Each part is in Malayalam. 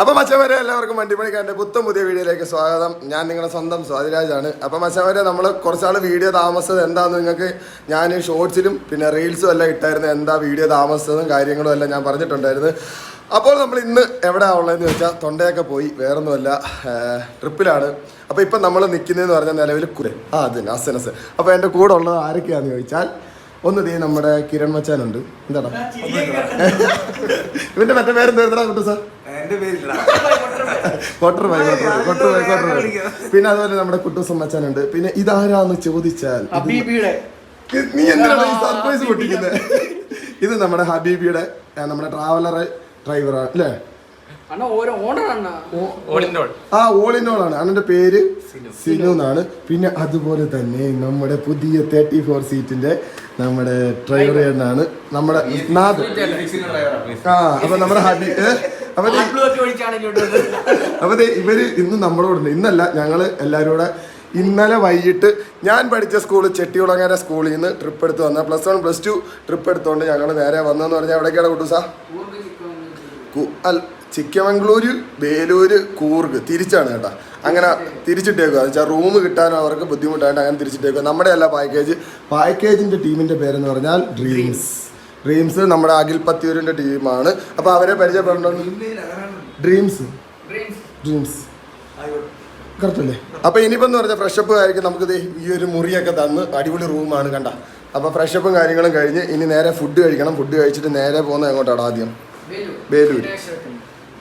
അപ്പം മച്ചവരെ എല്ലാവർക്കും വണ്ടിപ്പണിക്കാരന്റെ പുത്തം പുതിയ വീഡിയോയിലേക്ക് സ്വാഗതം. ഞാൻ നിങ്ങളുടെ സ്വന്തം സ്വാതിരാജാണ്. അപ്പോൾ മച്ചവരെ നമ്മൾ കുറച്ചാൾ വീഡിയോ താമസിച്ചത് എന്താണെന്ന് നിങ്ങൾക്ക് ഞാൻ ഷോർട്സിലും പിന്നെ റീൽസും എല്ലാം ഇട്ടായിരുന്നു. എന്താ വീഡിയോ താമസിച്ചതും കാര്യങ്ങളും എല്ലാം ഞാൻ പറഞ്ഞിട്ടുണ്ടായിരുന്നു. അപ്പോൾ നമ്മൾ ഇന്ന് എവിടെ ഉള്ളതെന്ന് വെച്ചാൽ തൊണ്ടയൊക്കെ പോയി വേറൊന്നുമല്ല ട്രിപ്പിലാണ്. അപ്പോൾ ഇപ്പം നമ്മൾ നിൽക്കുന്നതെന്ന് പറഞ്ഞാൽ നിലവിൽ കുറെ ആ അത് നസനസ് അപ്പോൾ എന്റെ കൂടെ ഉള്ളത് ആരൊക്കെയാണെന്ന് ചോദിച്ചാൽ ഒന്ന് ദേ നമ്മുടെ കിരൺ മച്ചാനുണ്ട്. എന്താടാ? ഇവന്റെ മറ്റേ പേരെന്താ? കുട്ടു സാർ? എന്റെ പേരില്ല. Quarter by quarter by quarter by quarter പിന്നെ അതുപോലെ നമ്മുടെ കുട്ടൂസം മച്ചാനുണ്ട് പിന്നെ ഇതാരാന്ന് ചോദിച്ചാൽ നീ എന്തിനാണ് ഈ സർപ്രൈസ് പൊട്ടിക്കുന്നത് ഇത് നമ്മുടെ ഹബീബിയുടെ നമ്മുടെ ട്രാവലർ ഡ്രൈവറാണ് അല്ലേ? ആ ഓളിനോളാണ് ഇൻ ഓൾ ആണ്. അണ്ണന്റെ പേര് സിനു. എന്നാണ്. പിന്നെ അതുപോലെ തന്നെ നമ്മുടെ പുതിയ തേർട്ടി ഫോർ സീറ്റിന്റെ നമ്മുടെ ഡ്രൈവർ എന്നാണ് നമ്മുടെ നാദ് ആ അപ്പൊ നമ്മുടെ ഹബി ഏ? അപ്പൊ ഇവർ ഇന്ന് നമ്മളോട് ഇന്നല്ല ഞങ്ങൾ എല്ലാരും കൂടെ ഇന്നലെ വൈകിട്ട് ഞാൻ പഠിച്ച സ്കൂൾ ചെട്ടികുളങ്ങര സ്കൂളിൽ നിന്ന് ട്രിപ്പ് എടുത്ത് വന്ന. Plus one plus two trip എടുത്തോണ്ട് ഞങ്ങൾ നേരെ വന്നതെന്ന് പറഞ്ഞാൽ എവിടേക്കാണ് കുട്ടൂസാ? അൽ ചിക്കമംഗ്ലൂര് വേലൂര് കൂർഗ് തിരിച്ചാണ് കേട്ടോ. അങ്ങനെ തിരിച്ചിട്ടേക്കുക എന്ന് വെച്ചാൽ റൂം കിട്ടാനും അവർക്ക് ബുദ്ധിമുട്ടായിട്ട് അങ്ങനെ തിരിച്ചിട്ടേക്കുക നമ്മുടെ അല്ല പാക്കേജ് പാക്കേജിന്റെ ടീമിന്റെ പേരെന്ന് പറഞ്ഞാൽ ഡ്രീംസ് ഡ്രീംസ് നമ്മുടെ അഖിൽ പത്തിയൂരിന്റെ ടീമാണ്. അപ്പൊ അവരെ പരിചയപ്പെടണം ഡ്രീംസ് ഡ്രീംസ് കറക്റ്റ് അല്ലേ? അപ്പോൾ ഇനിയിപ്പോൾ എന്ന് പറഞ്ഞാൽ ഫ്രഷപ്പ് ആയിരിക്കും നമുക്ക് ഈ ഒരു മുറിയൊക്കെ തന്ന് അടിപൊളി റൂമാണ് കണ്ട. അപ്പൊ ഫ്രഷപ്പും കാര്യങ്ങളും കഴിഞ്ഞ് ഇനി നേരെ ഫുഡ് കഴിക്കണം. ഫുഡ് കഴിച്ചിട്ട് നേരെ പോകുന്നത് എങ്ങോട്ടാണ് ആദ്യം? ബേലൂർ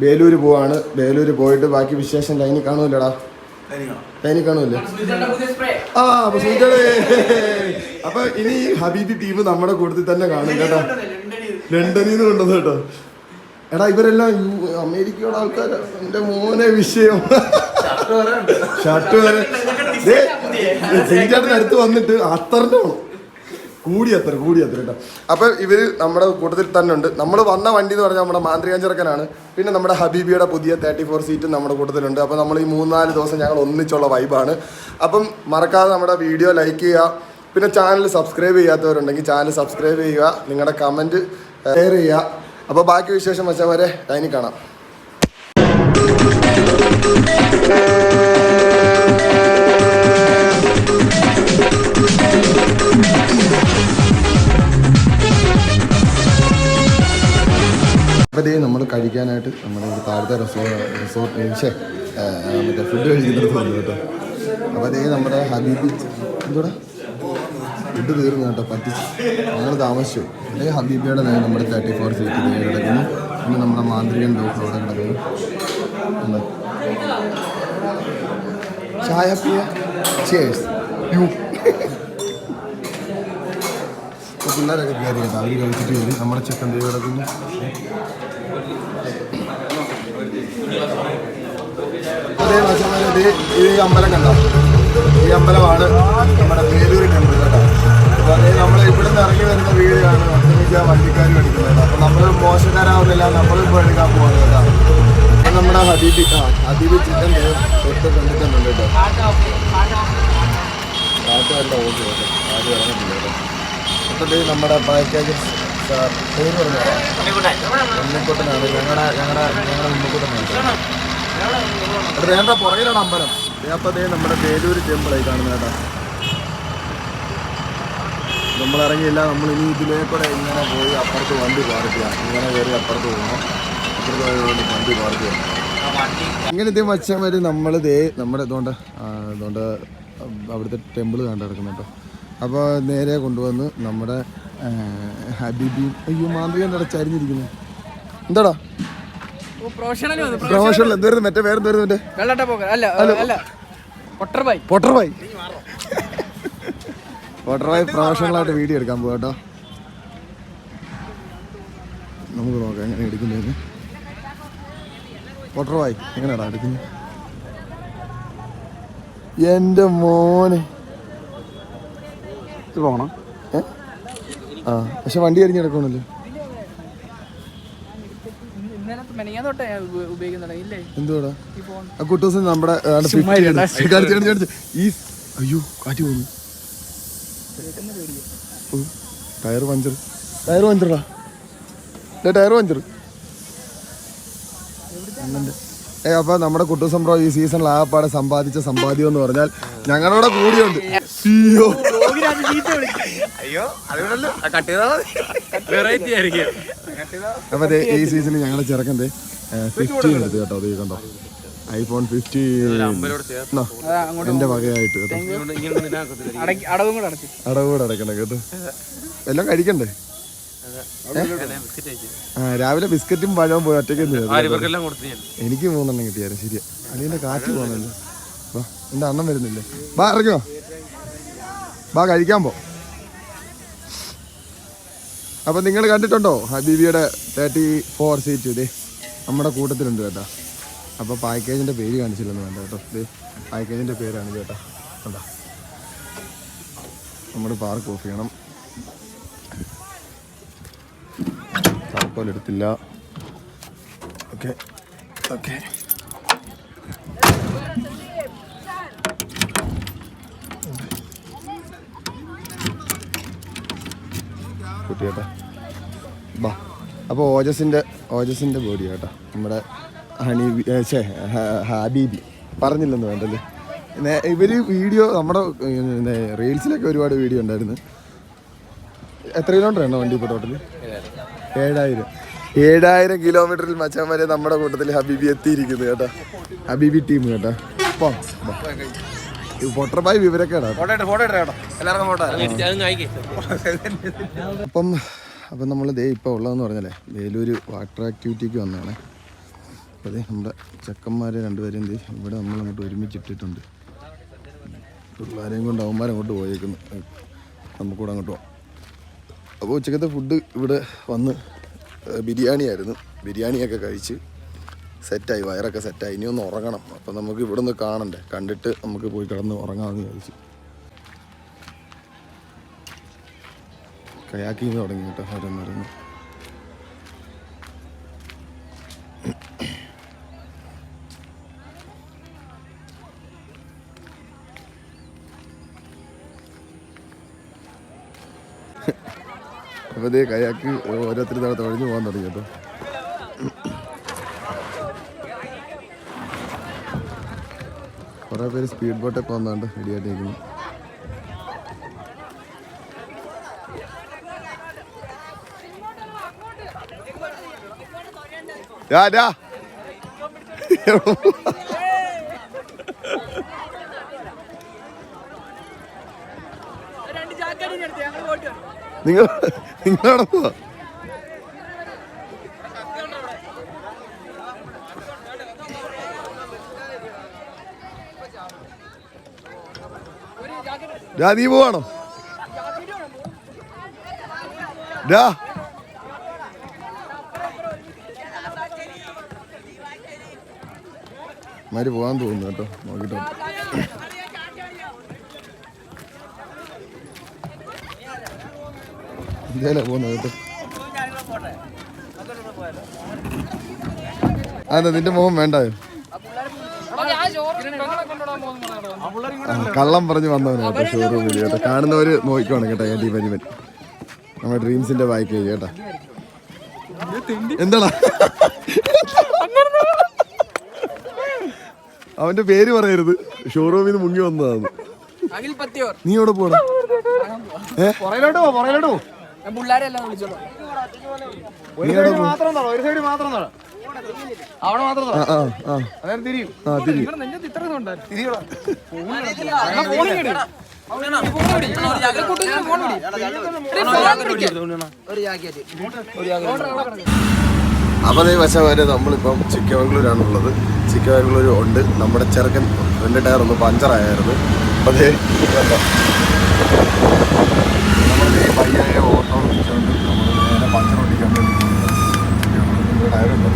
ബേലൂര് പോവാണ്. ബേലൂര് പോയിട്ട് ബാക്കി വിശേഷം ലൈനിൽ കാണുമല്ലോടാ? ലൈനിൽ കാണുമല്ലേ? ആ അപ്പൊ സുഹൃത്തുക്കളെ അപ്പൊ ഇനി ഹബീബി ടീം നമ്മുടെ കൂട്ടത്തിൽ തന്നെ കാണും കേട്ടോ. ലണ്ടനിൽ നിന്ന് കൊണ്ടുവന്നു കേട്ടോ. എടാ ഇവരെല്ലാം അമേരിക്കയുടെ ആൾക്കാരാ. എന്റെ മോനെ വിഷയം. ഷർട്ട് വരെ. അടുത്ത് വന്നിട്ട് അത്തറിന്റെ വേണം കൂടി അത്ര കൂടി അത്ര കേട്ടോ. അപ്പൊ ഇവർ നമ്മുടെ കൂട്ടത്തിൽ തന്നെ ഉണ്ട്. നമ്മൾ വന്ന വണ്ടി എന്ന് പറഞ്ഞാൽ നമ്മുടെ മാന്ത്രികാഞ്ചിറക്കനാണ് പിന്നെ നമ്മുടെ ഹബീബിയുടെ പുതിയ തേർട്ടി ഫോർ സീറ്റും നമ്മുടെ കൂട്ടത്തിലുണ്ട്. അപ്പോൾ നമ്മൾ ഈ മൂന്നാൽ ദിവസം ഞങ്ങൾ ഒന്നിച്ചുള്ള വൈബാണ് അപ്പം മറക്കാതെ നമ്മുടെ വീഡിയോ ലൈക്ക് ചെയ്യുക. പിന്നെ ചാനൽ സബ്സ്ക്രൈബ് ചെയ്യാത്തവരുണ്ടെങ്കിൽ ചാനൽ സബ്സ്ക്രൈബ് ചെയ്യുക നിങ്ങളുടെ കമന്റ് ഷെയർ ചെയ്യുക. അപ്പോൾ ബാക്കി വിശേഷം വരെ അതിന് കാണാം. അപ്പോൾ നമ്മൾ കഴിക്കാനായിട്ട് നമ്മുടെ താഴത്തെ റിസോർട്ട് റിസോർട്ട് പക്ഷേ മറ്റേ ഫുഡ് കഴിക്കുന്നത് തോന്നുന്നു കേട്ടോ. അപ്പോൾ അതേ നമ്മുടെ ഹബീബി എന്തോടാ ഫുഡ് തീർന്നു കേട്ടോ പറ്റിച്ച്. ഞങ്ങൾ താമസിച്ചു. അല്ലെങ്കിൽ ഹബീബിയുടെ നേരെ നമ്മുടെ തേർട്ടി ഫോർ സീറ്റ് നേരെ കിടക്കുന്നു. പിന്നെ നമ്മുടെ മാന്ത്രികൻ ഡോക്ടർ അവിടെ കിടക്കുന്നു. ചായ ചേഴ്സ് യു. പിള്ളേരൊക്കെ കയറി കേട്ടോ അവർ കഴിച്ചിട്ട് വരും നമ്മുടെ ചിക്കൻ ദൈവം കിടക്കുന്നു അതേ ദേ ഈ അമ്പലം കണ്ടോ? ഈ അമ്പലമാണ് നമ്മുടെ പേരൂർ ടെമ്പിൾ കേട്ടോ. അപ്പോൾ അതേ നമ്മൾ ഇവിടെ ഇറങ്ങി വരുന്ന വീടാണ് ഒട്ടുമിക്ക വണ്ടിക്കാരും എടുക്കുന്നത്. അപ്പോൾ നമ്മൾ മോശക്കാരാവുന്നില്ല നമ്മൾ ഇപ്പോൾ എടുക്കാൻ പോകുന്നത്. കേട്ടോ നമ്മുടെ ഹബീബി ആ ഹബീബി ചിക്കൻ തൊട്ട് കണ്ടിട്ടുണ്ട് കേട്ടോ. ദേ നമ്മുടെ പാക്കേജ് ഉണ്ണിക്കുട്ടനാണ്. ഞങ്ങളുടെ ഞങ്ങളുടെ ഞങ്ങളുടെ ഉണ്ണിക്കുട്ടനാണ് വേണ്ട പുറകിലാണ് അമ്പലം. അപ്പൊ നമ്മുടെ വേലൂര് ടെമ്പിളായി കാണുന്ന കേട്ടോ. നമ്മൾ ഇറങ്ങിയില്ല നമ്മൾ ഇനി ഇതിലേ കൂടെ ഇങ്ങനെ പോയി അപ്പുറത്ത് വണ്ടി പാർക്ക് ചെയ്യാം. ഇങ്ങനെ കയറി അപ്പുറത്ത് പോകണം അപ്പുറത്ത് പോയി വണ്ടി പാർക്ക് ചെയ്യാം. ഇങ്ങനെ ഇതേ വരെ നമ്മൾ ദേ നമ്മുടെ ഇതുകൊണ്ട് ഇതുകൊണ്ട് അവിടുത്തെ ടെമ്പിൾ കണ്ടു കിടക്കുന്നു കേട്ടോ. അപ്പോൾ നേരെ കൊണ്ടുവന്ന് നമ്മുടെ ഹബീബി അയ്യോ മാന്ത്രികന്റെ അവിടെ ചരിഞ്ഞിരിക്കുന്നു? എന്താടാ? പ്രൊഫഷണൽ എന്തായിരുന്നു മറ്റേ വേറെ എന്തായിരുന്നു മറ്റേ പോട്ടർ ബായ് പോട്ടർ ബായ് പ്രൊഫഷണലായിട്ട് വീഡിയോ എടുക്കാൻ പോകാം കേട്ടോ. നമുക്ക് നോക്കാം എങ്ങനെ എടുക്കുന്നതെന്ന്. വാട്ടർ എങ്ങനെയാടാ എടുക്കുന്നത് എന്റെ മോനെ. ഇത് പോകണം ഏ? ആ പക്ഷെ വണ്ടി അരിഞ്ഞ് കിടക്കണല്ലോ എന്തുവാടാ? ഈ ഫോൺ ആ കുട്ടൂസ് നമ്മുടെ ഏതാണ്ട് ചുമ്മാ 50 ആണ്. ഇരുടാ. കാണിച്ച് കാണിച്ച് കാണിച്ച്. ഈ അയ്യോ കാറ്റ് പോകുന്നു tyre puncture. Tyre പഞ്ചറാ? Tyre puncture. ഏ അപ്പൊ നമ്മുടെ കുട്ടൂസം ഈ സീസണിൽ ആകപ്പാടെ സമ്പാദിച്ച സമ്പാദ്യം എന്ന് പറഞ്ഞാൽ ഞങ്ങളുടെ കൂടിയുണ്ട്. അയ്യോ. വെറൈറ്റി ആയിരിക്കും. അപ്പൊ ഈ സീസണിൽ ഞങ്ങളുടെ ചെറുക്കന്റെ ഫിഫ്റ്റീൻ എടുത്ത് കേട്ടോ അത് കണ്ടോ? ഐഫോൺ ഫിഫ്റ്റി എന്റെ വകയായിട്ട് കേട്ടോ. അടവും കൂടെ അടയ്ക്കണം കേട്ടോ. എല്ലാം കഴിക്കണ്ടേ? ആ രാവിലെ ബിസ്ക്കറ്റും പഴവും പോയി ഒറ്റയ്ക്ക് എനിക്ക് മൂന്നെണ്ണം കിട്ടിയായിരുന്നു ശരിയാ. അളിയന്റെ കാറ്റ് പോകുന്നല്ലോ വാ എന്റെ അണ്ണം വരുന്നില്ലേ? ബാ ഇറങ്ങോ ബാ കഴിക്കാൻ പോ. അപ്പൊ നിങ്ങൾ കണ്ടിട്ടുണ്ടോ? ഹബീബിയുടെ തേർട്ടി ഫോർ സീറ്റ് ഇതേ. നമ്മുടെ കൂട്ടത്തിലുണ്ട് കേട്ടോ. അപ്പൊ പാക്കേജിന്റെ പേര് കാണിച്ചില്ലെന്ന് വേണ്ട കേട്ടോ. ഇത് പാക്കേജിന്റെ പേരാണ് കേട്ടോ. കണ്ടോ? നമ്മുടെ പാർക്ക് ഓഫ് ചെയ്യണം. താക്കോലെടുത്തില്ല. Okay okay. കുട്ടിയേട്ടാ അപ്പോൾ ഓജസിന്റെ ഓജസിന്റെ ബോഡി കേട്ടോ. നമ്മുടെ ഹണി ഛേ ഹബീബി. പറഞ്ഞില്ലെന്ന് വേണ്ടല്ലേ? ഇവർ ഇവർ വീഡിയോ നമ്മുടെ പിന്നെ റീൽസിലൊക്കെ ഒരുപാട് വീഡിയോ ഉണ്ടായിരുന്നു. എത്ര കിലോമീറ്റർ ഉണ്ടോ വണ്ടി ഇപ്പോൾ ടോട്ടൽ ഏഴായിരം. ഏഴായിരം കിലോമീറ്ററിൽ മച്ചാൻ വരെ നമ്മുടെ കൂട്ടത്തിൽ ഹബീബി എത്തിയിരിക്കുന്നു കേട്ടോ. ഹബീബി ടീം കേട്ടോ. പൊട്ടറബായി പൊട്ടർബായി വിവരക്കേടാ കഴിക്കേ അപ്പം അപ്പം നമ്മൾ ദേ ഇപ്പോൾ ഉള്ളതെന്ന് പറഞ്ഞല്ലേ വേലൂർ വാട്ടർ ആക്ടിവിറ്റിക്ക് വന്നതാണ്. അപ്പോൾ നമ്മുടെ ചെക്കന്മാരെ രണ്ടുപേരും ഇവിടെ നമ്മൾ അങ്ങോട്ട് ഒരുമിച്ചിട്ടിട്ടുണ്ട്. പിള്ളേരെയും കൊണ്ട് അവന്മാരെ അങ്ങോട്ട് പോയേക്കുന്നു നമുക്കൂടെ അങ്ങോട്ട് പോകാം അപ്പോൾ ഉച്ചക്കത്തെ ഫുഡ് ഇവിടെ വന്ന് ബിരിയാണി ബിരിയാണിയായിരുന്നു. ബിരിയാണിയൊക്കെ കഴിച്ച് സെറ്റായി വയറൊക്കെ സെറ്റായി. ഇനി ഒന്ന് ഉറങ്ങണം. അപ്പോൾ നമുക്ക് ഇവിടെ നിന്ന് കാണണ്ടേ? കണ്ടിട്ട് നമുക്ക് പോയി കിടന്ന് ഉറങ്ങാമെന്ന് വിചാരിച്ചു. കയാക്കിങ് തുടങ്ങി കേട്ടോ ഓരോന്നോരോന്ന്. അപ്പോൾ ഇതേ കയാക്ക് ഓരോരുത്തർ തവണ തുഴഞ്ഞു പോകാൻ തുടങ്ങി കേട്ടോ കുറേ പേര് സ്പീഡ് ബോട്ടൊക്കെ വന്നാണ്ട് റെഡിയായിട്ടിരിക്കുന്നു ഡാ, ഡാ. രണ്ട് ചാക്കടി എടുത്ത് ഞങ്ങൾ പോയിട്ട് നിങ്ങൾ നിങ്ങൾ പോവാ ഡാ നീ പോവാണോ? ഡാ മാര് പോകാൻ തോന്നുന്നു കേട്ടോ. നോക്കിട്ടോ. ഇതേലെ പോകുന്നത് അതെ നിന്റെ മുഖം വേണ്ടായോ ആ, കള്ളം പറഞ്ഞ് വന്നവന് കേട്ടോ ഷോറൂമിൽ കേട്ടോ. കാണുന്നവര് നോക്കിക്കോണം കേട്ടോ ഈ പരിമൻ. നമ്മുടെ ഡ്രീംസിന്റെ ബാക്ക് കേട്ടോ. എന്താടാ? അവന്റെ പേര് പറയരുത്. ഷോറൂമിൽ നിന്ന് മുങ്ങി വന്നതാണ് നീ എവിടെ പോടാ ഏഹ് പറയലോട്ടോ പുറയിലോട്ട് ഞാൻ പിള്ളേരെ എല്ലാം വിളിച്ചോളൂ ഒരു സൈഡ് മാത്രം ഒരു സൈഡ് മാത്രം അവിടെ മാത്രം നോളൂ ആ ആ ആ. അന്നേരം തിരിയും. ആ തിരി ഇവിടെ നെഞ്ചത്ത് ഇത്ര ഉണ്ടായിരുന്നു തിരിയോളൂ അപ്പോൾ അതേ വശം വരെ നമ്മളിപ്പം ചിക്കമംഗ്ലൂരാണുള്ളത്. ചിക്കമംഗ്ലൂർ ഉണ്ട് നമ്മുടെ ചെറുക്കൻ രണ്ട് ടയർ ഒന്ന് പഞ്ചറായിരുന്നു അപ്പോൾ അതേ കണ്ടോ. നമ്മൾ ഈ പയ്യായ ഓട്ടോ വിളിച്ചുകൊണ്ട് നമ്മൾ നേരെ പഞ്ചർ ഓടിക്കാൻ വേണ്ടി പോകുന്നു. ടയറുണ്ട്.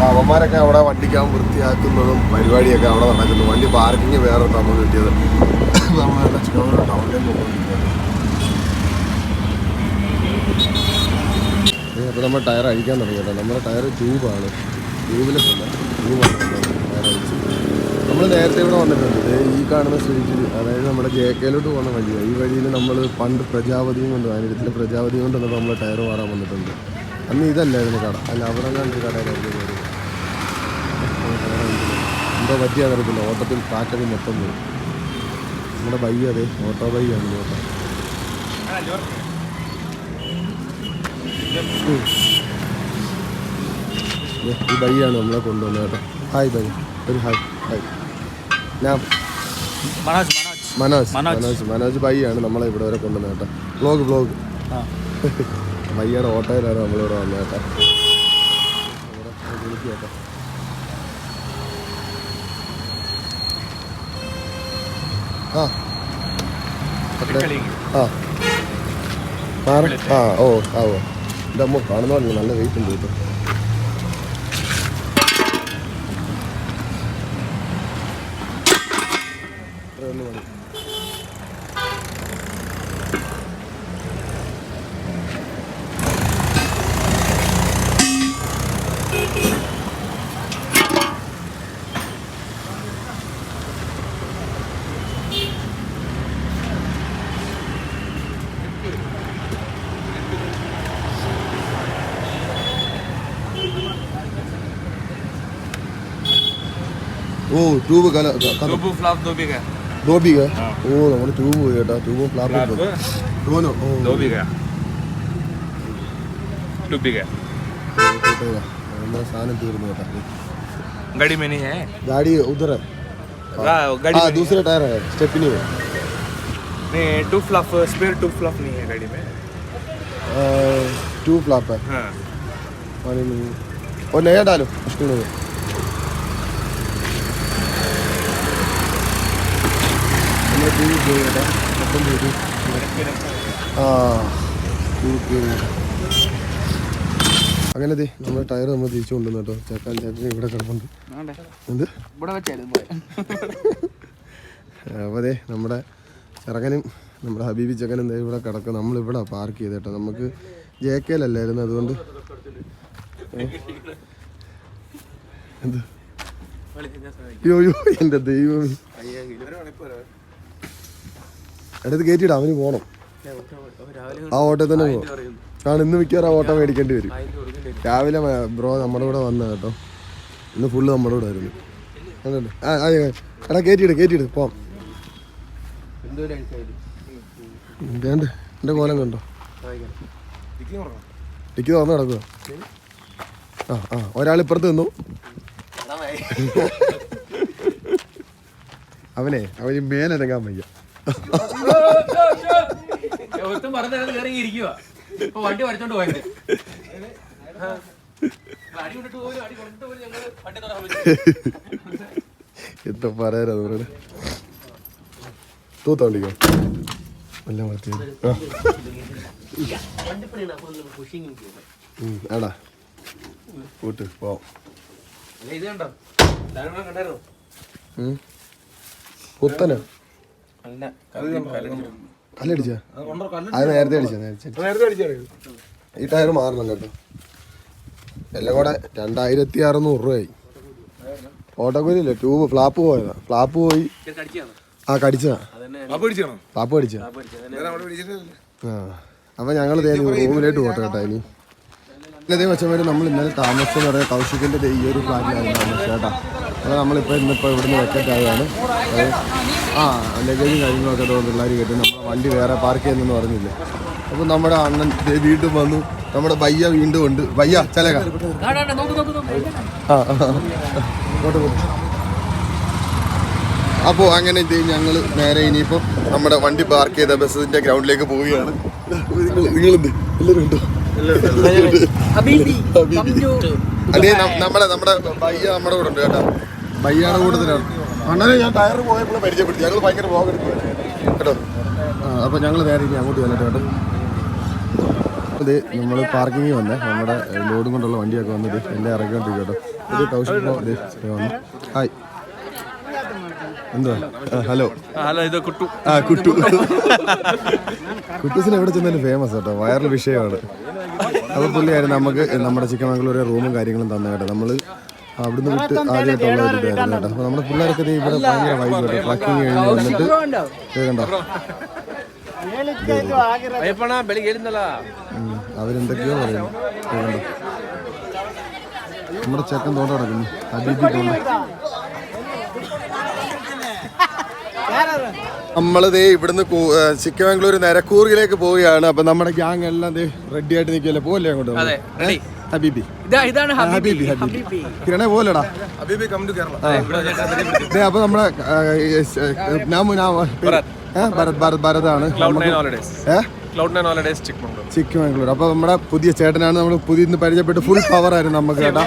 അപ്പോൾ അവന്മാരൊക്കെ അവിടെ വണ്ടിക്കാൻ വൃത്തിയാക്കുന്നതും പരിപാടിയൊക്കെ അവിടെ നടക്കുന്നു. വണ്ടി പാർക്കിങ് വേറെ നമ്മൾ കിട്ടിയത്. നമ്മളെ ചിക്കമംഗ്ലൂർ ടൗണിലേക്ക് അപ്പോൾ നമ്മൾ ടയർ അഴിക്കാൻ തുടങ്ങി കേട്ടോ നമ്മുടെ ടയർ ട്യൂബാണ്. ട്യൂബിലെസ് അല്ല ട്യൂബാണ് ടയർ നമ്മൾ നേരത്തെ ഇവിടെ വന്നിട്ടുണ്ട്. ഈ കാണുന്ന സ്ട്രീറ്റിൽ അതായത് നമ്മുടെ ജെ കെയിലോട്ട് പോകുന്ന വഴിയാണ്. ഈ വഴിയിൽ നമ്മൾ പണ്ട് പ്രജാപതിയും കൊണ്ട് ആയിരത്തിൽ പ്രജാപതിയും കൊണ്ട് നമ്മൾ ടയർ മാറാൻ വന്നിട്ടുണ്ട്. അന്ന് ഇതല്ലായിരുന്നു കട. അല്ല അവിടെ കണ്ട് കടയിലായിരുന്നു കയറി പറ്റിയാൽ അറിയത്തില്ല ഓട്ടത്തിൽ പാറ്റൊക്കെ മൊത്തം പോയി. നമ്മുടെ ബൈ അതെ ഓട്ടോ ബൈ ആണ് ഓട്ടോ ഈ ഈ ബൈയാണ് നമ്മളെ കൊണ്ടുവന്നത് കേട്ടോ. ഹായ് ബൈ ഒരു ഹായ് ഹായ് ഞാൻ മനോജ് മനോജ്. മനോജ്. ബൈ ആണ് നമ്മളെ ഇവിടെ വരെ കൊണ്ടുവന്നത് കേട്ടോ. ബ്ലോഗ് ബ്ലോഗ് ബൈയുടെ ഓട്ടോയിലാണ് നമ്മളിവിടെ വന്നത് കേട്ടോ. കേട്ടോ. ആ. ആ. ആ ഓ ആ ഓ. എന്റെ അമ്മ കാണുന്ന നല്ല വെയിറ്റ് ഉണ്ട് കേട്ടോ. ട്യൂബ് കല കല Tubuh flap dua biga. ധോബിക ഓ നമ്മുടെ ട്യൂബ് പോയി കേട്ടോ ട്യൂബും ഫ്ലാപ്പും പോയി ടോനോ ഓ Dua biga. Dua biga. കൂട്ടുകാരാ, നമ്മുടെ സാധനം തീർന്നു കേട്ടോ गाड़ी में नहीं है ഗാഡി ഉധർ हाँ, गाड़ी हाँ में नहीं दूसरे टायर है स्टेपनी में है। नहीं to fluff spare to fluff नहीं है गाड़ी में टू फ्लॉप है हाँ और नहीं- और नया डालो उसके में നമ്മുടെ മൊത്തം ആ. അങ്ങനെ ദേ നമ്മുടെ ടയർ നമ്മൾ തിരിച്ചു കൊണ്ടുവന്നു കേട്ടോ. ചേക്കാൻ ചേട്ടൻ ഇവിടെ കിടപ്പുണ്ട്. എന്ത്? അപ്പോൾ അതെ നമ്മുടെ ചെറുക്കനും നമ്മുടെ ഹബീബി ചെക്കനും ദേ ഇവിടെ കിടക്കും. നമ്മളിവിടെ പാർക്ക് ചെയ്ത് കേട്ടോ. നമുക്ക് ജെ കെയിലല്ലായിരുന്നു അതുകൊണ്ട്. ഏ? എന്ത്? അയ്യോ അയ്യോ എന്റെ ദൈവം എടുത്ത് കയറ്റിയിടാം അവന് പോണം. ആ ഓട്ടോ തന്നെ പോകും കാരണം ഇന്ന് മിക്കവാറും ആ ഓട്ടോ മേടിക്കേണ്ടി വരും. രാവിലെ ബ്രോ നമ്മുടെ കൂടെ വന്ന കേട്ടോ. ഇന്ന് ഫുള്ള് നമ്മുടെ കൂടെ ആയിരുന്നു? ആ എടാ കയറ്റിയിട് കയറ്റിയിട്. പോവാം. വേണ്ട എന്റെ കോലം കണ്ടോ? ടിക്കി തുറന്ന് കിടക്കുക ആ ആ. ഒരാൾ ഇപ്പുറത്ത് നിന്നു. അവനെ അവന് മേലിറങ്ങാൻ വയ്യ. ഒത്തും പറഞ്ഞു കയറി ഇരിക്കുക ഇപ്പൊ വണ്ടി വരച്ചോണ്ട് പോയത് എന്താ പറയാനാ അവരോട്? വിളിക്കോ എല്ലാം വളർത്തി ആടാ കൂട്ട് പോവാം ഇത് കല്ലടിച്ചാ? അത് നേരത്തെ അടിച്ചാ നേരത്തെ ഈ ടയർ മാറണം കേട്ടോ. എല്ലാം കൂടെ രണ്ടായിരത്തി അറുന്നൂറ് രൂപയായി. ഓട്ടോക്കൂലില്ല ട്യൂബ് ഫ്ലാപ്പ് പോയതാ. ഫ്ലാപ്പ് പോയി. ആ കടിച്ചതാ. ഫ്ലാപ്പ് കടിച്ചാ ആ അപ്പം ഞങ്ങൾ റൂമിലേക്ക് പോട്ടെ കേട്ടോ ഇനി. വെച്ചമാര് നമ്മൾ ഇന്നലെ താമസിച്ചെന്ന് പറയാം കൗശിക്കിന്റെ ദേ ഈ ഒരു ഫ്ലാറ്റിലായിരുന്നു താമസിച്ചേട്ടാ കേട്ടോ. അപ്പോൾ നമ്മളിപ്പോൾ ഇന്നിപ്പോൾ ഇവിടുന്ന് വെക്കറ്റ് ആയതാണ് അത് ആ ലഗേജും കാര്യങ്ങളൊക്കെ ഇട്ടോ പിള്ളേർ കേട്ടു നമ്മുടെ വണ്ടി വേറെ പാർക്ക് ചെയ്യുന്നെന്ന് പറഞ്ഞില്ലേ? അപ്പോൾ നമ്മുടെ അണ്ണൻ വീണ്ടും വന്നു. നമ്മുടെ ബയ്യ വീണ്ടും ഉണ്ട്. ബയ്യ ചലക. ആ. അപ്പോൾ അങ്ങനെ ഞങ്ങൾ നേരെ ഇനിയിപ്പോൾ നമ്മുടെ വണ്ടി പാർക്ക് ചെയ്ത ബസ്സിന്റെ ഗ്രൗണ്ടിലേക്ക് പോവുകയാണ്. നിങ്ങളെന്ത് എല്ലാവരും ഉണ്ടോ? ഹബീബി അതേ നം- നമ്മുടെ നമ്മുടെ ബയ്യ നമ്മുടെ കൂടെ ഉണ്ട് കേട്ടോ. ബയ്യാണ് കൂട്ടത്തിലാണ്. അണ്ണനെ ഞാൻ ടയർ പോയപ്പോൾ പരിചയപ്പെടുത്തി. ഞങ്ങൾ ഭയങ്കര വ്ലോഗ് എടുക്കുക കേട്ടോ അപ്പോൾ ഞങ്ങൾ നേരെ ഇനി അങ്ങോട്ട് വന്നിട്ട് കേട്ടോ. ഇത് നമ്മൾ പാർക്കിങ്ങിൽ വന്നേ. നമ്മുടെ ലോഡും കൊണ്ടുള്ള വണ്ടിയൊക്കെ വന്നത് എല്ലാം ഇറക്കിക്കൊണ്ടിരിക്കും കേട്ടോ. ഇത് ദേ വന്നു. ഹായ് എന്തുവാ? ഹലോ. ഹലോ ഇത് കുട്ടു. ആ കുട്ടു. കുട്ടൂസിന് എവിടെ ചെന്നാലും ഫേമസ് കേട്ടോ. വൈറൽ വിഷയമാണ്. അപ്പോൾ പുള്ളിയായിരുന്നു നമുക്ക് നമ്മുടെ ചിക്കമംഗളൂരെ റൂമും കാര്യങ്ങളും തന്നെ കേട്ടോ. നമ്മൾ അവിടുന്ന് വിട്ട് ആദ്യം ഒരു ഇതായിരുന്നു കേട്ടോ. അപ്പോൾ നമ്മുടെ പിള്ളേർക്ക് ഇവിടെ ഭയങ്കര വൈബ് കേട്ടോ. ട്രക്കിങ് കഴിഞ്ഞ് വന്നിട്ട് ഇത് അവരെന്തൊക്കെയോ പറയുന്നു. നമ്മുടെ ചെക്കൻ തോണ്ട നടക്കുന്നു അടിയിട്ട് തോന്നുന്നു നമ്മളിതേ ഇവിടുന്ന് ചിക്കമംഗ്ലൂർ നരക്കൂറിലേക്ക് പോവുകയാണ്. അപ്പൊ നമ്മുടെ ഗ്യാങ് എല്ലാം റെഡി ആയിട്ട് നിൽക്കില്ലേ പോവല്ലേ അങ്ങോട്ട്? ഹബീബി. ഇതാണ് അപ്പൊ നമ്മുടെ ഭരത്. ഭരതാണ്. ഏഹ് Cloud Nine Holidays Chikmagalur. Chikmagalur. അപ്പോൾ നമ്മുടെ പുതിയ ചേട്ടനാണ് നമ്മൾ പുതിയ പരിചയപ്പെട്ട്. ഫുൾ പവർ ആയിരുന്നു നമുക്ക് ചേട്ടാ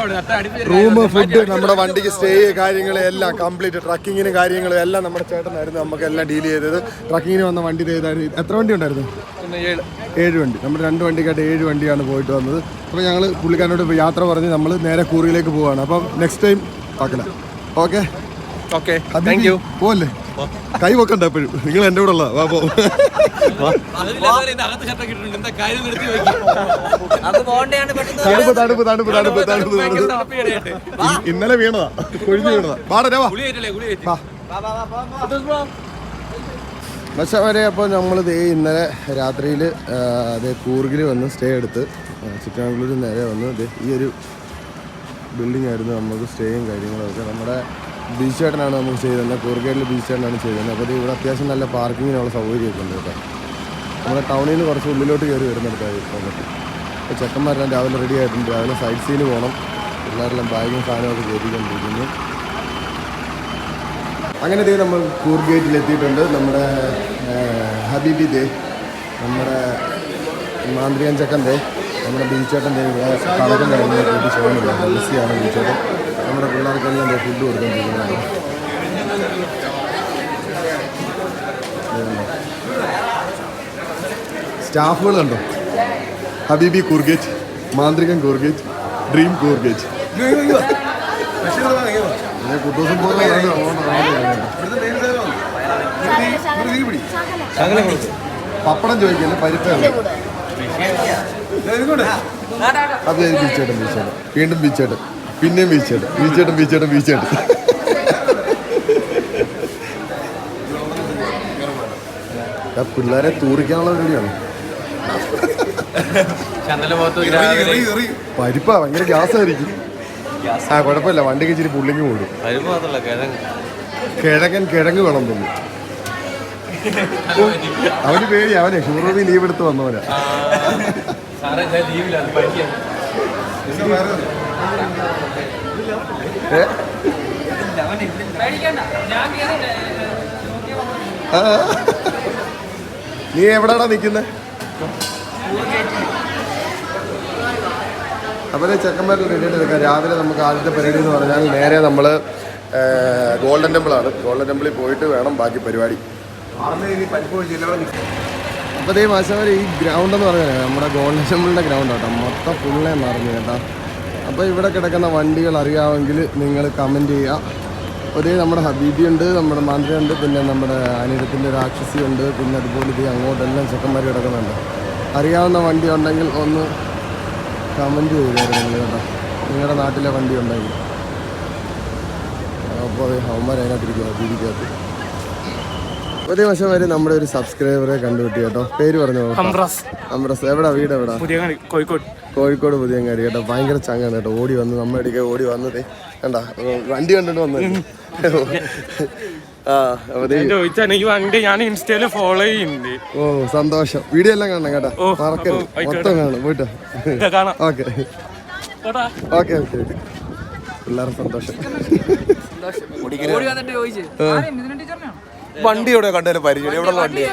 റൂം ഫുഡ് നമ്മുടെ വണ്ടിക്ക് സ്റ്റേ കാര്യങ്ങളും എല്ലാം കംപ്ലീറ്റ് ട്രക്കിങ്ങിന് കാര്യങ്ങളും എല്ലാം നമ്മുടെ ചേട്ടനായിരുന്നു നമുക്ക് എല്ലാം ഡീൽ ചെയ്തത്. ട്രക്കിങ്ങിന് വന്ന വണ്ടി ചെയ്തായിരുന്നു എത്ര വണ്ടി ഉണ്ടായിരുന്നു? ഏഴ്. വണ്ടി. നമ്മൾ രണ്ട് വണ്ടിക്കായിട്ട് ഏഴ് വണ്ടിയാണ് പോയിട്ട് വന്നത്. അപ്പോൾ ഞങ്ങൾ പുള്ളിക്കാരനോട് യാത്ര പറഞ്ഞ് നമ്മൾ നേരെ കൂറിയിലേക്ക് പോവാണ്. അപ്പം നെക്സ്റ്റ് ടൈം പാക്കല. ഓക്കെ ഓക്കെ താങ്ക് യു പോവല്ലേ? കൈ വെക്കണ്ട എപ്പോഴും നിങ്ങൾ എന്റെ കൂടെ ഉള്ള വാ. പോ അത് പോകണ്ടെയാണ് പെട്ടെന്ന് തണുപ്പ് തണുപ്പ് തണുപ്പ് തണുപ്പ് തണുപ്പ് തണുപ്പ്. ഇ- ഇന്നലെ വീണതാ. കൊഴിഞ്ഞു വീണതാ. പാടരെ വാ. വാ. പക്ഷെ വരെ അപ്പോൾ നമ്മൾ ദേ ഇന്നലെ രാത്രിയിൽ അതേ കൂർഗിൽ വന്ന് സ്റ്റേ എടുത്ത് ആ, ചിക്കമംഗ്ലൂരിൽ നേരെ വന്ന് ദേ ഈ ഒരു ബിൽഡിംഗ് ആയിരുന്നു നമുക്ക് സ്റ്റേയും കാര്യങ്ങളൊക്കെ. നമ്മുടെ ബീച്ച് ചേട്ടനാണ് നമുക്ക് ചെയ്തത്. കൂർഗേഡിൽ ബീച്ച് ചേട്ടനാണ് ചെയ്തത്. അപ്പോൾ ഇത് ഇവിടെ അത്യാവശ്യം നല്ല പാർക്കിങ്ങിനുള്ള സൗകര്യമൊക്കെ ഉണ്ട് കേട്ടോ. നമ്മുടെ ടൗണിൽ നിന്ന് കുറച്ച് ഉള്ളിലോട്ട് കയറി വരുന്നിടത്തായി ഇപ്പോൾ അപ്പോൾ ചെക്കന്മാരെല്ലാം രാവിലെ റെഡി ആയിട്ടുണ്ട്. രാവിലെ സൈഡ് സീന് പോകണം. പിള്ളേരെല്ലാം ബാഗും സാധനമൊക്കെ കയറ്റിക്കൊണ്ടിരിക്കുന്നു അങ്ങനെ ദേ നമ്മൾ കൂർഗേറ്റിൽ എത്തിയിട്ടുണ്ട്. നമ്മുടെ ഹബീബി ദേ നമ്മുടെ മാന്ത്രികൻ ചക്കൻ ദേ നമ്മുടെ ബീച്ചേട്ടൻ ദേ ഇവിടെ കളറും കാര്യങ്ങളൊക്കെ ബിസിയാണ് ബീച്ചേട്ടൻ നമ്മുടെ പിള്ളേർക്കെല്ലാം ഫുഡ് കൊടുക്കുന്നു സ്റ്റാഫുകളുണ്ടോ ഹബീബി കൂർഗേറ്റ് മാന്ത്രികൻ കൂർഗേറ്റ് ഡ്രീം കുട്ടൂസം പോലെ പപ്പടം ചോദിക്കല്ലേ? പരിപ്പാണ് അത് ബീച്ചേട്ടൻ ബീച്ചേട്ടൻ വീണ്ടും ബീച്ചേട്ടൻ പിന്നെയും ബീച്ചേട്ടൻ ബീച്ചേട്ടൻ ബീച്ചേട്ടൻ ബീച്ചേട്ടൻ ആ പിള്ളേരെ തൂറിക്കാനുള്ള പരിപാടിയാണ്. പരിപ്പാ ഭയങ്കര ഗ്യാസ്. ആയിരിക്കും ആ കുഴപ്പമില്ല വണ്ടിക്ക് ഇച്ചിരി പുള്ളിങ്ങി കൂടും. കിഴങ്ങൻ കിഴങ്ങ് വേണം തോന്നി അവന് പേടി അവനെ ഷൂറൂമി ലീവ് എടുത്ത് വന്നവനാ. ഏ? നീ എവിടാടാ നിൽക്കുന്നത് അപ്പോൾ ചെക്കന്മാരിൽ റെഡിയായിട്ട് എടുക്കാം നിൽക്കാം. രാവിലെ നമുക്ക് ആദ്യത്തെ പരിപാടി എന്ന് പറഞ്ഞാൽ നേരെ നമ്മൾ ഗോൾഡൻ ടെമ്പിളാണ് ഗോൾഡൻ ടെമ്പിളിൽ പോയിട്ട് വേണം ബാക്കി പരിപാടി. അപ്പോൾ മാസം വരെ ഈ ഗ്രൗണ്ട് എന്ന് പറഞ്ഞാൽ നമ്മുടെ ഗോൾഡൻ ടെമ്പിളിന്റെ ഗ്രൗണ്ട് കേട്ടോ മൊത്തം ഫുള്ളേ നിറഞ്ഞു കേട്ടോ. അപ്പോൾ ഇവിടെ കിടക്കുന്ന വണ്ടികൾ അറിയാമെങ്കിൽ നിങ്ങൾ കമന്റ് ചെയ്യുക ഒരു നമ്മുടെ ഹബീബി ഉണ്ട് നമ്മുടെ മാന്ത്രി ഉണ്ട് പിന്നെ നമ്മുടെ അനിരത്തിന്റെ രാക്ഷസി ഉണ്ട് പിന്നെ അതുപോലെ ഇത് അങ്ങോട്ടെല്ലാം ചെക്കന്മാർ കിടക്കുന്നുണ്ട്. അറിയാവുന്ന വണ്ടി ഉണ്ടെങ്കിൽ ഒന്ന് കമന്റ് ചെയ്തായിരുന്നു നിങ്ങൾ കേട്ടോ. നിങ്ങളുടെ നാട്ടിലെ വണ്ടി ഉണ്ടെങ്കിൽ. അപ്പോൾ അവന്മാർ അതിനകത്തിരിക്കുക തിരിക്കകത്ത് മുപ്പത് വർഷം വരെ നമ്മുടെ ഒരു സബ്സ്ക്രൈബറെ കണ്ടുപിട്ടി കേട്ടോ. പേര് പറഞ്ഞു? അംബ്രസ് എവിടാ വീട് എവിടാ? കോഴിക്കോട്. കോഴിക്കോട് പുതിയങ്ങാടി കേട്ടോ. ഭയങ്കര ചങ്ങാണ് കേട്ടോ. ഓടി വന്ന് നമ്മുടെ ഇടയ്ക്ക് ഓടി വന്നത്. കണ്ട? വണ്ടി കണ്ടിട്ട് വന്നത്. ഞാൻ ഇൻസ്റ്റയിൽ ഫോളോ ചെയ്യുന്നുണ്ട്. ഓ സന്തോഷം. വീഡിയോ എല്ലാം കാണണം കേട്ടോ. മറക്കരുത് മൊത്തം കാണണം. പോയിട്ട്. ഓക്കെ. ഓക്കെ ഓക്കെ പിള്ളേരെ സന്തോഷം. ഓടി വന്നിട്ട് ചോദിച്ചു. വണ്ടി എവിടെ കണ്ടതിന് പരിചയം എവിടെയുള്ള വണ്ടി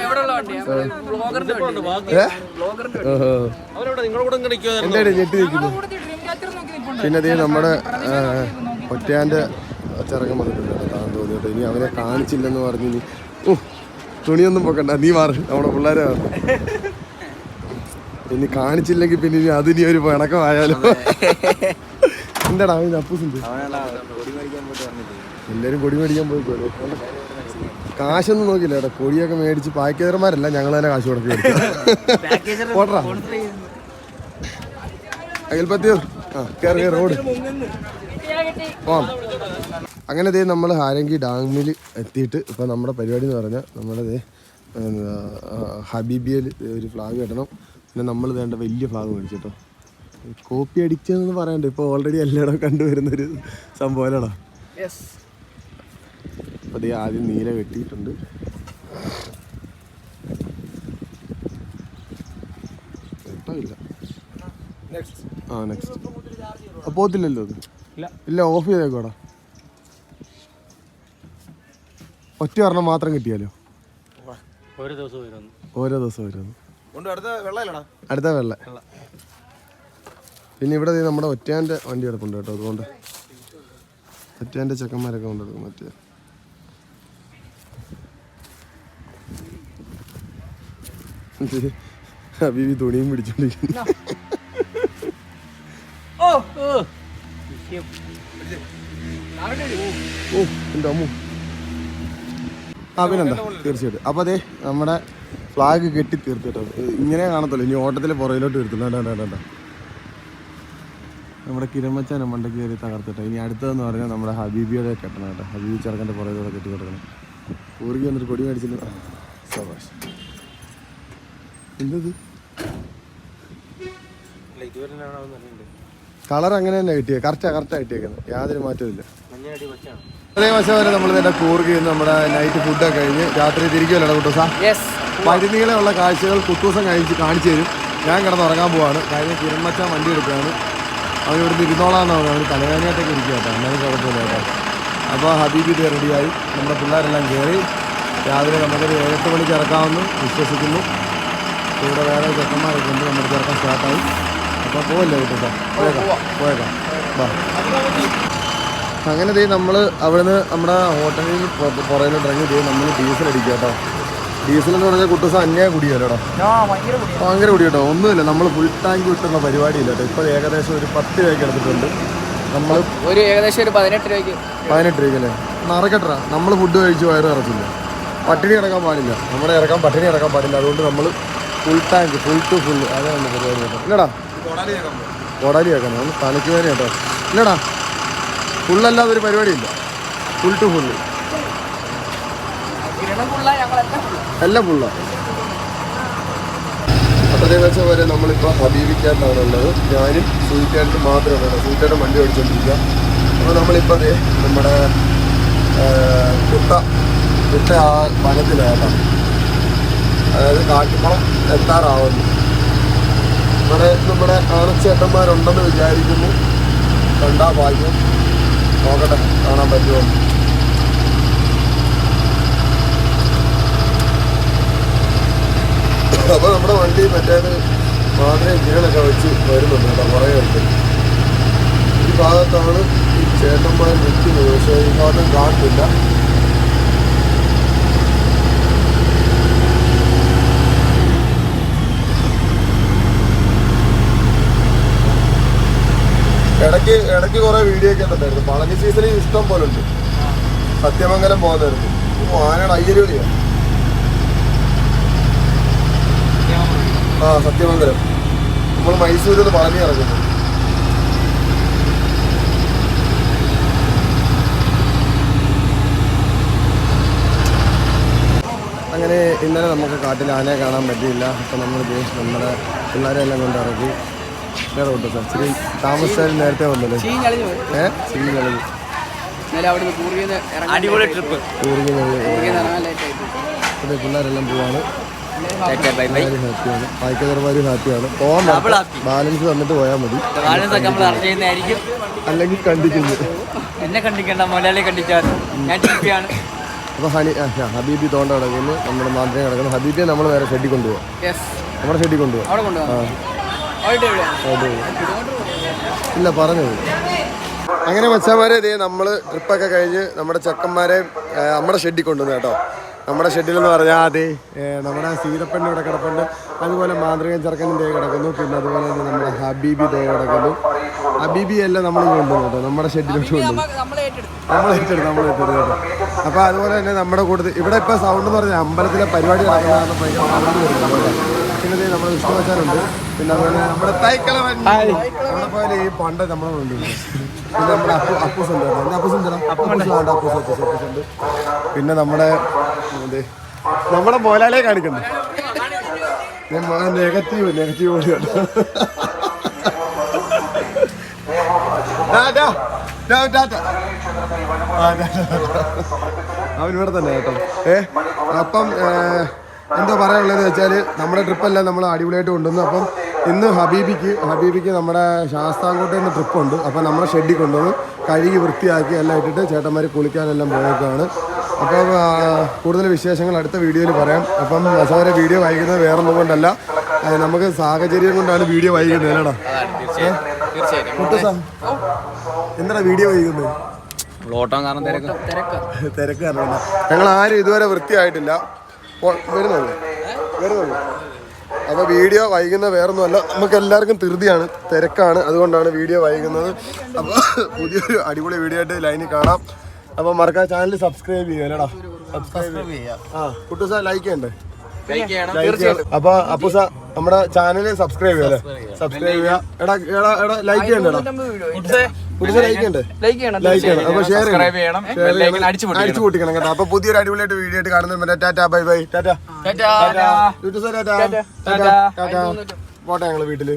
എന്തായാലും ഞെട്ടി നിൽക്കുന്നു. കൂടുതൽ ഡ്രീം ക്യാച്ചർ നോക്കി നിൽപ്പുണ്ട് പിന്നെ ദേ നമ്മുടെ ഒറ്റയാന്റെ ഒറ്റയാന്റെ ചെറുക്കം വന്നിട്ടുണ്ട് താൻ ഇനി അവനെ കാണിച്ചില്ലെന്ന് പറഞ്ഞ് ഇനി ഓ തുണിയൊന്നും പൊക്കണ്ട നീ മാറി നമ്മുടെ പിള്ളേരെ മാറി. ഇനി കാണിച്ചില്ലെങ്കിൽ പിന്നെ ഇനി അതിനി ഒരു പിണക്കമായാലോ. എന്താടാ അവൻ അപ്പൂസുണ്ട് എല്ലാരും കൊടി മേടിക്കാൻ പോയി പോയി കാശൊന്നും നോക്കില്ല കേട്ടോ. കൊടിയൊക്കെ മേടിച്ച് പാക്കേജർമാരല്ല ഞങ്ങൾ തന്നെ കാശ് കൊടുക്കി ഓട്ടറാ പറ്റിയോ ആ കയറി റോഡ് പോവാം. അങ്ങനെ ദേ നമ്മൾ ഹാരങ്കി ഡാമിൽ എത്തിയിട്ട് ഇപ്പം നമ്മുടെ പരിപാടി എന്ന് പറഞ്ഞാൽ നമ്മുടെ ദേ ഹബീബിയയിൽ ഒരു ഫ്ലാഗ് കെട്ടണം. പിന്നെ നമ്മൾ വേണ്ട വലിയ ഫ്ലാഗ് മേടിച്ചു കേട്ടോ കോപ്പി അടിച്ചതെന്ന് പറയണ്ട. ഇപ്പോൾ ഓൾറെഡി എല്ലായിടം കണ്ടുവരുന്നൊരു സംഭവം അല്ലടാ യെസ് അപ്പോൾ ദേ ആദ്യം നീല കെട്ടിയിട്ടുണ്ട് കേട്ടോ ഇല്ല. ആ നെക്സ്റ്റ് പോത്തില്ലല്ലോ അത്? ഇല്ല. ഓഫ് ചെയ്തേക്കോടാ ഒറ്റ ഒരെണ്ണം മാത്രം കിട്ടിയാലോ? ഓരോ ദിവസം വരുന്നു ഓരോ ദിവസം വരുന്നു അടുത്ത വെള്ള പിന്നെ ഇവിടെ നമ്മുടെ ഒറ്റയാന്റെ വണ്ടി കിടപ്പുണ്ട് കേട്ടോ അതുകൊണ്ട്. ഒറ്റയാന്റെ ചെക്കന്മാരൊക്കെ കൊണ്ടെടുക്കും മറ്റേ. ഹബീബി തുണിയും പിടിച്ചോണ്ടിരിക്കുന്നു. ഓ ഓ. ഓ എന്റെ അമ്മു. ആ പിന്നെന്താ? തീർച്ചയായിട്ടും. അപ്പോൾ അതെ നമ്മുടെ ഫ്ലാഗ് കെട്ടി തീർത്തിട്ടോ ഇങ്ങനെ കാണത്തുള്ളൂ ഇനി ഓട്ടത്തിലെ പുറയിലോട്ട് തീർത്തുള്ളൂ വേണ്ട വേണ്ട വേണ്ട. നമ്മുടെ കിരമച്ചാനെ മണ്ടയ്ക്ക് കയറി തകർത്തിട്ടോ. ഇനി അടുത്തതെന്ന് പറഞ്ഞാൽ നമ്മുടെ ഹബീബിയുടെ കെട്ടണം കേട്ടോ. ഹബീബി ചെറുക്കന്റെ പുറകിലൂടെ കെട്ടി കൊടുക്കണം. ഊറുകി വന്നിട്ട് കൊടി മേടിച്ചില്ല സവാഷ് എന്തത് കളർ അങ്ങനെ തന്നെ കിട്ടിയത് കറക്റ്റാ കറക്റ്റാ കിട്ടിയേക്കുന്നത് യാതൊരു മാറ്റവും ഇല്ല. മഞ്ഞടി കൊച്ചാണ് അതേ വശം വരെ നമ്മൾ തന്നെ കൂറുകി നമ്മുടെ നൈറ്റ് ഫുഡ് ഒക്കെ കഴിഞ്ഞ് രാത്രി തിരിക്കുമല്ലോ കുട്ടൂസ? യെസ് പരുനീളമുള്ള കാഴ്ചകൾ കുട്ടൂസം കഴിച്ച് കാണിച്ചു തരും. ഞാൻ കിടന്ന് ഉറങ്ങാൻ പോവാണ്. കാര്യം കിരൺമച്ചാൻ വണ്ടി എടുക്കുകയാണ് അവൻ ഇവിടുന്ന് ഇരുന്നോളാന്ന് പറഞ്ഞു അവന് തലവേദനയായിട്ടൊക്കെ ഇരിക്കുക കേട്ടോ. അങ്ങനെ കുഴപ്പമില്ല കേട്ടോ. അപ്പോൾ ഹബീബി ഇത് റെഡിയായി നമ്മുടെ പിള്ളേരെല്ലാം കയറി രാവിലെ നമുക്കൊരു ഏഴെട്ട് മണിക്ക് ഇറക്കാമെന്ന് വിശ്വസിക്കുന്നു. ഇവിടെ വേറെ ചെക്കന്മാരൊക്കെ ഉണ്ട്. നമ്മുടെ ചേർക്കാൻ സ്റ്റാർട്ടായി അപ്പോൾ പോവല്ലേ കേട്ടോ പോയേക്കാം. പോയേക്കാം. വാ. അങ്ങനെ ദേ നമ്മൾ അവിടുന്ന് നമ്മുടെ ഹോട്ടലിൽ പുറകിലോട്ട് ഇറങ്ങി ദേ നമ്മൾ ഡീസൽ അടിക്കുക കേട്ടോ. ഡീസൽ എന്ന് പറഞ്ഞാൽ കുട്ടൂസ അന്യായ കുടിയല്ലോടോ ഭയങ്കര കുടി കേട്ടോ. ഒന്നുമില്ല. നമ്മൾ ഫുൾ ടാങ്ക് വിട്ടുന്ന പരിപാടിയില്ല കേട്ടോ. ഇപ്പോൾ ഏകദേശം ഒരു പത്ത് രൂപയ്ക്ക് എടുത്തിട്ടുണ്ട്. നമ്മൾ ഒരു ഏകദേശം ഒരു പതിനെട്ട് രൂപയ്ക്ക്. പതിനെട്ട് രൂപയ്ക്കല്ലേ നിറക്കട്ടാ നമ്മൾ ഫുഡ് കഴിച്ച് വയറ് ഇറച്ചില്ല പട്ടിണി ഇറക്കാൻ പാടില്ല. നമ്മുടെ ഇറക്കാൻ പട്ടിണി ഇറക്കാൻ പാടില്ല. അതുകൊണ്ട് നമ്മൾ full tank full to full അതാണ് പരിപാടി കേട്ടോ? ഇല്ലടാ. കോടാലി കേൾക്കണം ഒന്ന് തലയ്ക്ക് വേദന കേട്ടോ. ഇല്ലടാ. ഫുള്ളല്ലാതെ ഒരു പരിപാടിയില്ല. ഫുൾ ടു ഫുള്ള് എല്ലാം ഫുള്ള അത്രേ വെച്ച വരെ നമ്മളിപ്പോൾ ഹബീബിക്കാരനാണ് ഉള്ളത് ഞാനും സൂയിക്കാരനും മാത്രമേ ഉള്ളൂ സൂയിക്കാരൻ വണ്ടി ഓടിച്ചോണ്ടിരിക്കുക അപ്പോൾ നമ്മളിപ്പോൾ അതെ നമ്മുടെ ആ, കുട്ട കുട്ട ആ വനത്തിലായിട്ടാണ് അതായത് കാട്ടിക്കുളം എത്താറാവുന്നു. ഇവിടെ നമ്മുടെ ആണച്ചേട്ടന്മാരുണ്ടെന്ന് വിചാരിക്കുന്നു. കണ്ടാ ഭാഗ്യം. നോക്കട്ടെ കാണാൻ പറ്റുമോ? അപ്പൊ നമ്മുടെ വണ്ടി മറ്റേത് മാതിരി ജീവനൊക്കെ വെച്ച് വരുന്നുണ്ട് കേട്ടോ കുറേ ഉണ്ട്. ഈ ഭാഗത്താണ് ഈ ചേട്ടന്മാർ നിൽക്കുന്നത്. പക്ഷേ ഈ ഭാഗത്തും കാണുന്നില്ല ഇടയ്ക്ക് ഇടയ്ക്ക് കുറെ വീഡിയോ ഒക്കെ ഉണ്ടായിരുന്നു പളനി സീസണിൽ ഇഷ്ടം പോലെ ഉണ്ട്. സത്യമംഗലം പോകുന്നവർക്ക് ആനയുടെ അയ്യരുവിളിയാ ആ സത്യമംഗലം. നമ്മൾ മൈസൂരിൽ നിന്ന് പളനി ഇറങ്ങുന്നു. അങ്ങനെ ഇന്നലെ നമുക്ക് കാട്ടിൽ ആനയെ കാണാൻ പറ്റിയില്ല. അപ്പം നമ്മൾ നമ്മുടെ പിള്ളേരെ എല്ലാം കൊണ്ട് ഇറക്കി വേറെ ഉണ്ടോ സാർ. ഇച്ചിരി താമസിച്ചാലും നേരത്തെ വന്നല്ലേ? ഏഹ് പോയി. ഏ? ശരി കളി എന്നാലും അവിടുന്ന് കൂർഗിന്ന് അടിപൊളി ട്രിപ്പ്. അതെ പിള്ളേരെല്ലാം പോവാണ്. ബൈ ബൈ എല്ലാവരും ഹാപ്പിയാണ് വായിക്കുന്നവരും ഹാപ്പിയാണ് പോകാൻ ബാലൻസ് വന്നിട്ട് പോയാൽ മതി. അല്ലെങ്കിൽ കണ്ടിക്കുന്നു. എന്നെ കണ്ടിക്കണ്ട കണ്ടിച്ചാൽ. ഞാൻ അപ്പോൾ ഹണി ഹബീബി തോണ്ട കിടക്കുന്നു. നമ്മുടെ മാന്ത്രിക കിടക്കുന്നു. ഹബീബിയെ നമ്മൾ വേറെ ഷെഡിൽ കൊണ്ടുപോകാം യെസ് നമ്മുടെ ഷെഡിൽ കൊണ്ടുപോകാം ഇല്ല പറഞ്ഞു. അങ്ങനെ മച്ചാമാരെ ഇതേ നമ്മൾ ട്രിപ്പൊക്കെ കഴിഞ്ഞ് നമ്മുടെ ചെക്കന്മാരെ നമ്മുടെ ഷെഡിൽ കൊണ്ടുവന്നു കേട്ടോ. നമ്മുടെ ഷെഡിൽ എന്ന് പറഞ്ഞാൽ അതെ നമ്മുടെ സീതപ്പന്റെ ഇവിടെ കിടപ്പുണ്ട്. അതുപോലെ മാന്ത്രികൻ ചെറുക്കനും ദേ കിടക്കുന്നു. പിന്നെ അതുപോലെ തന്നെ നമ്മുടെ ഹബീബി ദേ കിടക്കുന്നു. ഹബീബി എല്ലാം നമ്മൾ കൊണ്ടുവന്നു കേട്ടോ. നമ്മുടെ ഷെഡിലോട്ട് കൊണ്ടുവന്നു. നമ്മൾ ഏറ്റെടുത്ത് നമ്മൾ ഏറ്റെടുത്ത് കേട്ടോ. അപ്പോൾ അതുപോലെ തന്നെ നമ്മുടെ കൂട്ടത്തിൽ ഇവിടെ ഇപ്പോൾ സൗണ്ട് എന്ന് പറഞ്ഞാൽ അമ്പലത്തിലെ പരിപാടി നടക്കുന്ന ഭയങ്കര. പിന്നെ നമ്മുടെ വിഷ്ണുവച്ചാനുണ്ട് പിന്നെ അതുപോലെ നമ്മുടെ നമ്മളെ പോലെ ഈ പണ്ട് നമ്മളെ ഉണ്ട് പിന്നെ നമ്മുടെ അപ്പു അപ്പൂസ് ഉണ്ട് കേട്ടോ. അപ്പൂസ് ഉണ്ടോ അപ്പൂസ് ഉണ്ട് അപ്പൂസ് അപ്പൂസ് അപ്പൂസ് ഉണ്ട് പിന്നെ നമ്മുടെ ഇത് നമ്മുടെ മോലാലെ കാണിക്കണ്ട നെഗറ്റീവ് നെഗറ്റീവ് ടാറ്റ. അവൻ ഇവിടെ തന്നെ കേട്ടോ. ഏ അപ്പം എന്താ പറയാനുള്ളത് വെച്ചാൽ നമ്മുടെ ട്രിപ്പെല്ലാം നമ്മൾ അടിപൊളിയായിട്ട് കൊണ്ടുവന്നു. അപ്പം ഇന്ന് ഹബീബിക്ക് ഹബീബിക്ക് നമ്മുടെ ശാസ്താംകോട്ടയിൽ നിന്ന് ട്രിപ്പുണ്ട്. അപ്പം നമ്മുടെ ഷെഡിൽ കൊണ്ടുവന്നു. കഴുകി വൃത്തിയാക്കി എല്ലാം ഇട്ടിട്ട് ചേട്ടന്മാർ കുളിക്കാനെല്ലാം പോയേക്കാണ്. അപ്പോൾ കൂടുതൽ വിശേഷങ്ങൾ അടുത്ത വീഡിയോയിൽ പറയാം. അപ്പം അസവരെ വീഡിയോ വായിക്കുന്നത് വേറൊന്നും കൊണ്ടല്ല. നമുക്ക് സാഹചര്യം കൊണ്ടാണ് വീഡിയോ വായിക്കുന്നത് അല്ലേടാ? എന്താ വീഡിയോ വായിക്കുന്നത് കാരണം തിരക്ക്. തിരക്ക്. കാരണം ഞങ്ങൾ ആരും ഇതുവരെ വൃത്തിയായിട്ടില്ല. വരുന്നുള്ളൂ വരുന്നുള്ളൂ അപ്പോൾ വീഡിയോ വൈകുന്ന വേറൊന്നുമല്ല. നമുക്ക് എല്ലാവർക്കും ധൃതിയാണ് തിരക്കാണ്. അതുകൊണ്ടാണ് വീഡിയോ വൈകുന്നത്. അപ്പോൾ പുതിയൊരു അടിപൊളി വീഡിയോ ആയിട്ട് ലൈനിൽ കാണാം. അപ്പോൾ മറക്കാൻ ചാനൽ സബ്സ്ക്രൈബ് ചെയ്യുക അല്ലേടാ? സബ്സ്ക്രൈബ് ചെയ്യുക. ആ കുട്ടൂസ ലൈക്ക് ചെയ്യണ്ടേ? അപ്പൊ അപ്പൂസ നമ്മുടെ ചാനൽ സബ്സ്ക്രൈബ് ചെയ്യാം സബ്സ്ക്രൈബ് ചെയ്യാം എടാ എടാ എടാ ലൈക്ക് ചെയ്യണ്ടേടാ? അടിച്ച് പൊട്ടിക്കണം. കേട്ടോ. അപ്പൊ പുതിയൊരു അടിപൊളിയായിട്ട് വീഡിയോ ആയിട്ട് കാണുന്ന tata bye bye. Tata. Tata. Tata. Tata. Tata. പോട്ടെ ഞങ്ങൾ വീട്ടിൽ.